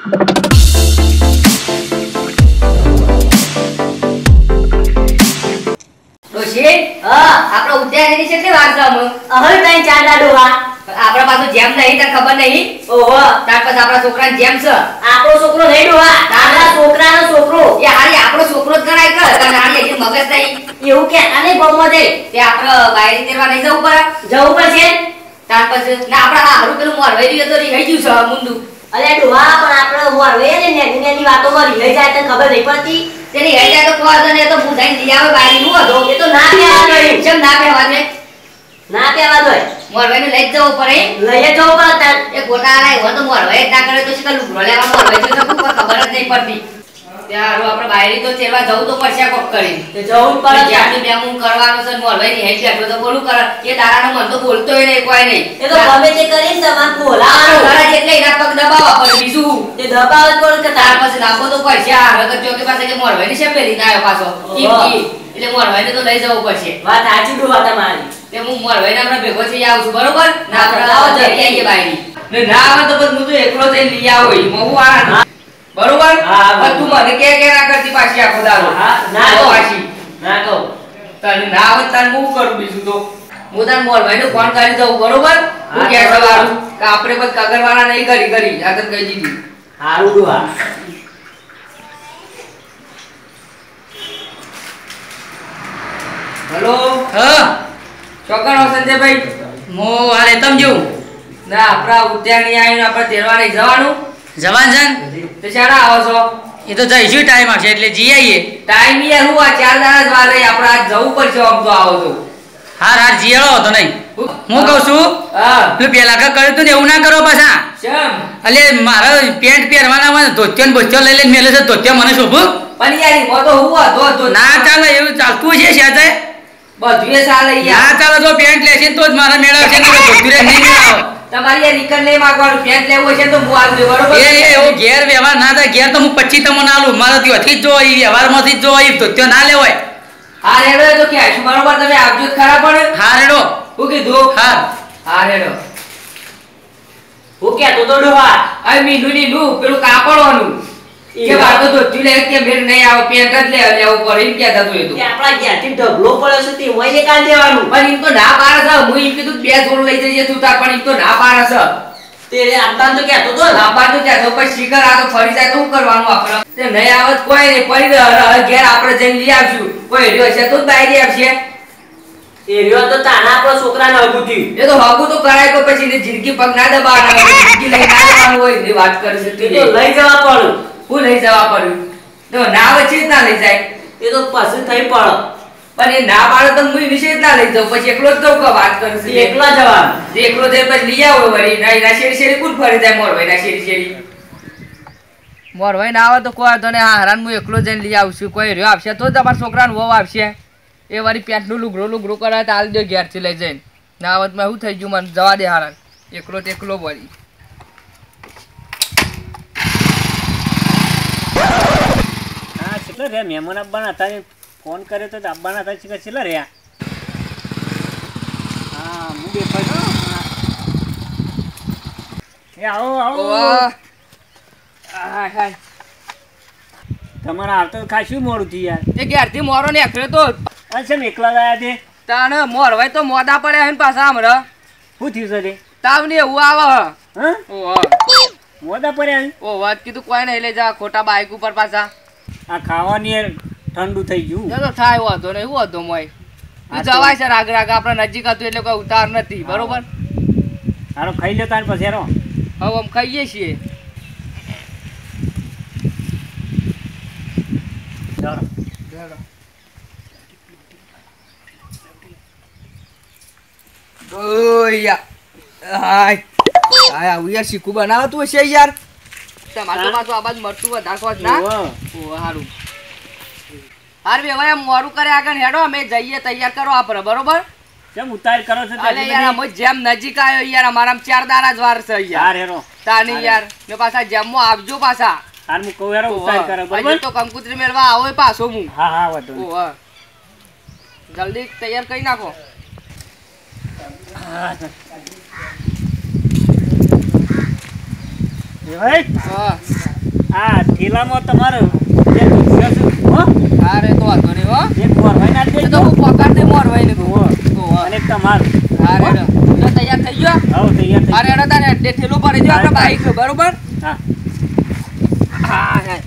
આપણો ઉદ્યાન કેટલી વાર છે હમણાં? ચાર દાડો હા આપણા પાસે જેમ નહીં તને ખબર નહીં. ઓહો ત્યાર પછી આપણા છોકરાને જેમ છે. આપણો છોકરો નહીં ડોહા આપણા છોકરાનો છોકરો. એ હારી આપણો છોકરો જ ગણાય કર તને હારી હજી મગજ નહીં. એવું કે આને ગમવા દે. તે આપણે બાયરી તેરવા નહીં જવું પડે. જવું પડશે? તાર પછી ના આપણે હારું પેલું તો રહી ગયું છે મુંડું. અરે ડોહા પણ આપણે મોરવે ને નેની નેની વાતોમાં રહી જાય તને ખબર નહીં પડતી. તેની હેડ જાય તો કોર વાંધો તો બુધાઈ લઈ આવે બારી નું હતો એ તો ના કહેવા જોઈએ જેમ ના કહેવા દે ના કહેવા દો મોરવાઈને લઈ જવો પડે. લઈ જવું પડે તાર. એ ગોટા આલા હોય તો મોરવાઈ જ ના કરે તો શું લુગડો લેવા મોરવાઈ છે તો ખબર જ નહીં પડતી. ત્યાં આપણે બાયરી તો તેરવા જવું તો પડશે કોક કરી તે જવું પડે તાર. બે બેમું કરવાનું છે ને ભાઈ હેડ બેઠો તો બોલું કરે. એ તારાનો મન તો બોલતોય નહીં કોઈ નહીં. એ તો ગમે તે કરી સમાન બોલાવો તારા એટલે એના પગ દબાવવા પડે બીજું તે દબાવત બોલ કે તાર પાસે નાખો તો પડશે. આ હવે તો ચોકી પાસે કે મોરવાઈની છે પેલી ના પાછો? એટલે ઓહો. ઈ. એટલે મોરવાઈને તો લઈ જવું પડશે. વાત સાચી ડોહા તમારી તે હું મોરવાઈને આપણે ભેગો થઈ આવું છું બરોબર? ના આપણે આવો જઈએ બાયરી. ને ના આવે તો બસ હું તો એકલો જઈને લઈ આવું. હું આના બરોબર? હા, તું મને કે કે ના કરતી પાછી આખો દાડો? હા, ના તો. પાછી. ના તો તને ના આવે તને હું કરું બીજું તો. હું તાર મોરભાઈને ફોન કરી દઉં બરોબર? હું કે. સવારું કે આપણે બસ કગરવાળા નહીં કરી કરી. આગળ કહી દીધી. હારું ડોહા હેલો? હા. ચોકણ સંજયભાઈ? હું હારે તમ જેવું ના આપણા ઉદ્યાન આવીને આપણે તેરવા નહીં જવાનું. જવાન જન? તો શાળા આવો છો. એ તો જઈશું ટાઈમ આવશે એટલે જઈ આવીએ. ટાઈમ યાર હું આ ચાર દાડા જ વાર રહી આપણે આજ જવું પડશે આમ તો આવો તો. હાર હાર જીયાળો હતો નહીં. હું કહું છું પેલું પેલા કે કર્યું તું ને એવું ના કરો પાછા. એટલે મારો પેન્ટ પહેરવાના મને ધોત્યો ને બોત્યો લઈ લઈને મેલે છે ધોત્યો મને શોભું પણ યાર તો હું હતો તો ના ચાલે એવું ચાલતું છે સાથે બધું ચાલે યાર. ના ચાલે જો પેન્ટ લેશે તો જ મારા મેળવશે ને ધોત્યું નહીં મેળાવો. તમારી યાર નીકળ નહીં માંગવાનું લેવું હશે તો હું આવજો બરોબર? એ એ એવો ઘેર વ્યવહાર ના થાય ઘેર તો હું તમને આલું મારે થી જ જો એ વ્યવહારમાંથી જ એ ધોત્યો ના લેવાય. હા રેડો તો છું બરોબર? તમે આવજો જ ખરા પણ. હા રેડો. હું કીધું? હા. હા રેડો. હું કહેતો તો ડોહા આ નીંદું પેલું કાપડવાનું કે વાતો. તો ધોતી કે મેર નહીં આવો પેન્ટ જ લે લેવો પડે એમ કહેતા તો એ તો. આપણા ઘેરથી ઢગલો પડ્યો છે તે વહીને કાઢી દેવાનું. પણ એમ તો ના પાડે છે. હું એમ કીધું બે જોડ લઈ જઈએ તું તાર પણ એમ તો ના પાડે છે. તે આટલા તો કહેતો તો. ને. ના પાડે તો ત્યાં તો પછી આ તો ફરી જાય તો શું કરવાનું આપણે? તે નહીં આવે કોઈ નહીં પડી રહે. ઘેર આપણે જઈને લઈ આવશું. કોઈ રહ્યો છે તો બાઈ બહાર આવશે. એ રહ્યો તો તાના આપણો છોકરાને હગું થયું એ તો હગું તો કરાય તો પછી જિંદગી પગ ના દબાવવાના હોય. જિંદગી લઈ ના જવાનું હોય એની વાત કરે છે એ તો લઈ જવા પડ્યું હું લઈ જવા પડ્યું તો ના વચ્ચે છે ના લઈ જાય. એ તો પછી થઈ પડે. પણ એ ના પાડો તો હું વિશે ના લઈ જાઉં. પછી એકલો જ જાઉં વાત કરું છું. એકલા જવા એકલો જઈને પછી લઈ આવો વળી. ના એના શેરી શેરી કોણ ફરી જાય? મોરભાઈ ના શેરી શેરી. મોરભાઈ ના આવે તો કોઈ તો ને હરાન હું એકલો જઈને લઈ આવશું કોઈ રહ્યો આવશે તો તમારા છોકરાને વહુ આવશે. એ વારી પેન્ટનું લુગરો લુગડું કરાય તો હાલ દે ઘેરથી લઈ જઈને. ના આવતમાં શું થઈ ગયું. મને જવા દે હારાન. એકલો તો એકલો વળી હા કેટલા રહ્યા મહેમાન આવવાના હતા ફોન કર્યો તો આવવાના હતા છે કેટલા રહ્યા. હા હું બેઠો એ આવો આવો. તમારા આવતા ખાસું મોડું થયું યાર? એ ઘેરથી મોરો ને એકલો તો અચ્છા એકલા ગયા છે તાણ મોરવાય તો મોડા પડ્યા હે પાછા હમણાં. શું થયું છે તે? તાવ ને એવું આવે હા. મોડા પડ્યા ઓ વાત કીધું કોઈ નહીં લઈ જા ખોટા બાઈક ઉપર પાછા. આ ખાવાની ઠંડુ થઈ ગયું. તો થાય વાંધો નહીં શું હતો મોય? તું જવાય છે રાગ રાગ આપણે નજીક હતું એટલે કોઈ ઉતાર નથી બરોબર? હારો ખાઈ લેતા તાર પછી હેરો હવે આમ ખાઈએ છીએ. ઓયા હાય. હાય સી યાર શીખું બનાવતું હશે યાર? તમારે? પાછું આ બાજુ વધારે ખોજ ના. સારું હાર. બે હવે મોરું કરે આગળ હેડો અમે જઈએ તૈયાર કરો આપણે બરોબર? કેમ ઉતાર કરો છો અલે યાર અમે જેમ નજીક આવ્યો યાર અમારા ચાર જ વાર છે યાર. હેરો. તાની યાર ને પાછા જેમમાં આવજો પાછા. હાર હું કહું હેરો ઉતાર કરો બરોબર? તો કંકુતરી મેળવા આવો પાછો હું. હા હા. જલ્દી તૈયાર કરી નાખો ભાઈ હા આ થેલામાં તમારું જે હો? તો વાંધો નહીં હો. એક મોરવાઈ તો હું પકડ દે ને. અને તમારું. હેડો. જો તૈયાર થઈ ગયો? આવો તૈયાર થઈ અરે તારે અડ્ડે ઠેલું પર દો આપણે બાઈક બરોબર? હા. હા હા.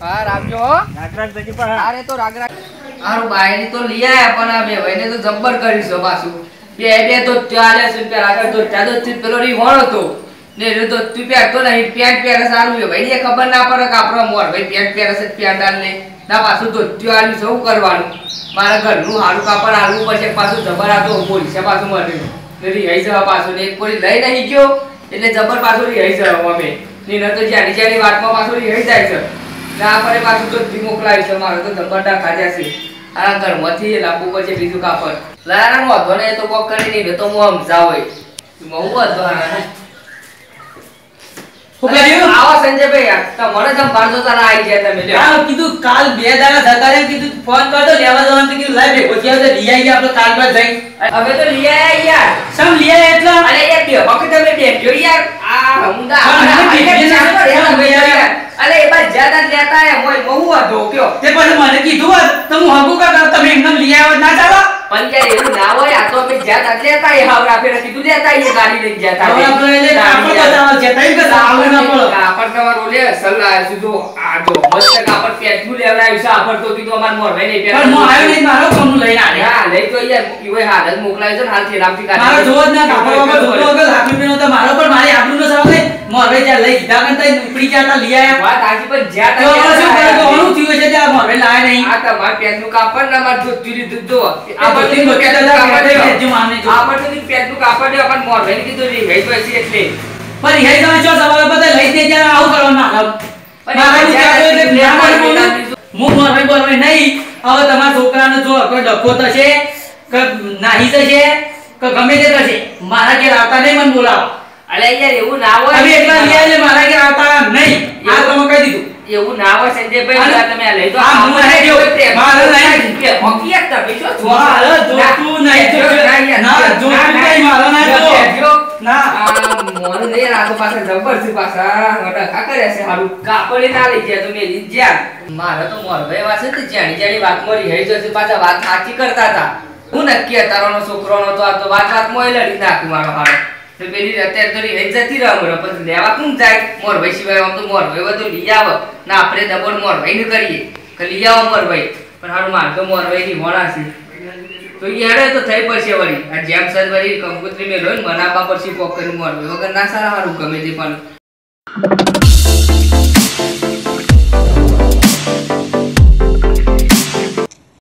હા રાખજો. અરે તો લઈ આયા પણ આ બે ભાઈને તો જબ્બર કરીશું પાછું. બે બે તો ચાલીસ રૂપિયા આગળ તો તો પેલો રીહોણો હતો. ને એ તો તું પહેરતો નહીં પેન્ટ પહેરે સારું છે. ભાઈ એ ખબર ના પડે કે આપણો મોર. ભાઈ પેન્ટ પહેરે છે પેન્ટ આલ. ને ના પાછું તો ત્યાં શું કરવાનું. મારા ઘરનું હારું કાપડ હાલવું પડશે પાછું જબર આ તો છે પાછું મળે ને રિહાઈ જવા પાછું. ને એક કોઈ લઈ નહીં ગયો એટલે જબર પાછું રિહાઈ જવા અમે. ને તો જ્યાં બીજાની વાતમાં પાછું રિહાઈ જાય છે. ના પડે પાછું તો ધી મોકલાવી છે, મારે તો ધબરડા ખાધા છે. આ ઘરમાંથી લાંબુ પડશે બીજું કાપડ. લારા વાંધો ને તો કોક કરી નહીં તો હું આમ જાવ બહુ વાંધો કર્યું? આવો સંજયભાઈ તમારે જમ બાર તો તારા આવી ગયા તમે હા, કીધું કાલ બે દાડા કીધું ફોન કરતો લેવા જવાનું કીધું ભેગો થયા તો લઈ આવીએ આપણે કાલ બાદ જઈ હવે તો લઈ યાર. સમ લઈ એટલા? અરે યાર બે વખત તમે બેઠ્યો યાર. આ હમુંદા. અરે એ બાર જ્યાદા લેતા હે મોય બહુ વાંધો કયો તે પછી મને કીધું હોત તો કા હગું તમે એમને લઈ આવ્યા ના ચાલો? પણ યાર એવું ના હોય આ તો અમે જ્યાદા જ લેતા એ હાવરા ફેરા કીધું લેતા એ ગાડી લઈને જતા હવે કાપડ છે, તઈ કે સાવણ ના પડો. કાપડ તમારો લે સલ્લા સીધો આ મસ્ત કાપડ પેટનું લેવડાવ્યું છે આપડ તો કીધું અમાર મોર ભાઈ નહીં પણ હું આવ્યો નહીં મારો કોનું લઈને આવ્યા? હા લઈ તો યાર હાલ જ મોકલાય છે ને કાઢી મારો જોવો જ ના કાપડ વાપડ ધોતો વગર લાખ રૂપિયાનો તો મારો પણ મારી આબરૂનો સવાલ નહીં ત્યાં લઈ દીધા ઉપડી ગયા તા લઈ આયા. વાત આજી પણ જ્યાં તો હવે થયું છે ત્યાં નહીં. આ તમાર પેટનું કાપડ ના માર જો ચૂરી દીધો આ બધી બધી દાદા કહેતા કે જે માને જો. આ બધી પેનનું કાપડ છે પણ મોર ભાઈ કીધું રી ગઈ હશે એટલે. પણ હે તમે જો સવાલ બધા લઈ દે ત્યાં આવું કરવાનું ના. મારા વિચાર એટલે ના બોલું. હું મોરવે બોરવે નહીં. હવે તમારા છોકરાને જો કોઈ ડખો થશે કે નાહી થશે કે ગમે તે થશે મારા ઘેર આવતા નહીં મને બોલાવો. અલે યાર એવું ના હોય. તમે એકલા લઈ મારા ઘેર આવતા નહીં. આ તમે કહી દીધું. એવું ના હોય સંજયભાઈ તમે આ લઈ તો આ હું લઈ જો. મારે નહીં. હોકી એક તમે શું છો? મારે જોતું નહીં. ના, ના. ના, જોતું ના, ના. નહીં. મારે ના જો. ના. આ મોરું રાતો પાસે તો પાછા. વટાકા કર્યા છે હારું. કાપડી ના લઈ ગયા તો મેં લઈ ગયા. મારે તો મોરભાઈ વાસે તો જાણી જાણી વાત મળી હઈ જશે પાછા વાત સાચી કરતા હતા હું નક્કી તારાનો છોકરોનો તો આ તો વાત વાત મોય લડી નાખ્યું મારો હારો તો અત્યારે તો રહી જતી રહે હમણાં પછી લેવા કોણ જાય? સિવાય મોરભાઈ હોય તો લઈ આવો. ના, આપણે મોરભાઈ ને કરીએ. કે લઈ આવો મોરભાઈ પણ હારું, માર તો મોરભાઈ ની મોડા છે. તો તો થઈ પડશે વળી. આ જેમ સર વળી કંકોત્રી મેં લોય ને મનાવવા પડશે કોક કરી મોરભાઈ વગર ના સારા હારું ગમે તે પણ.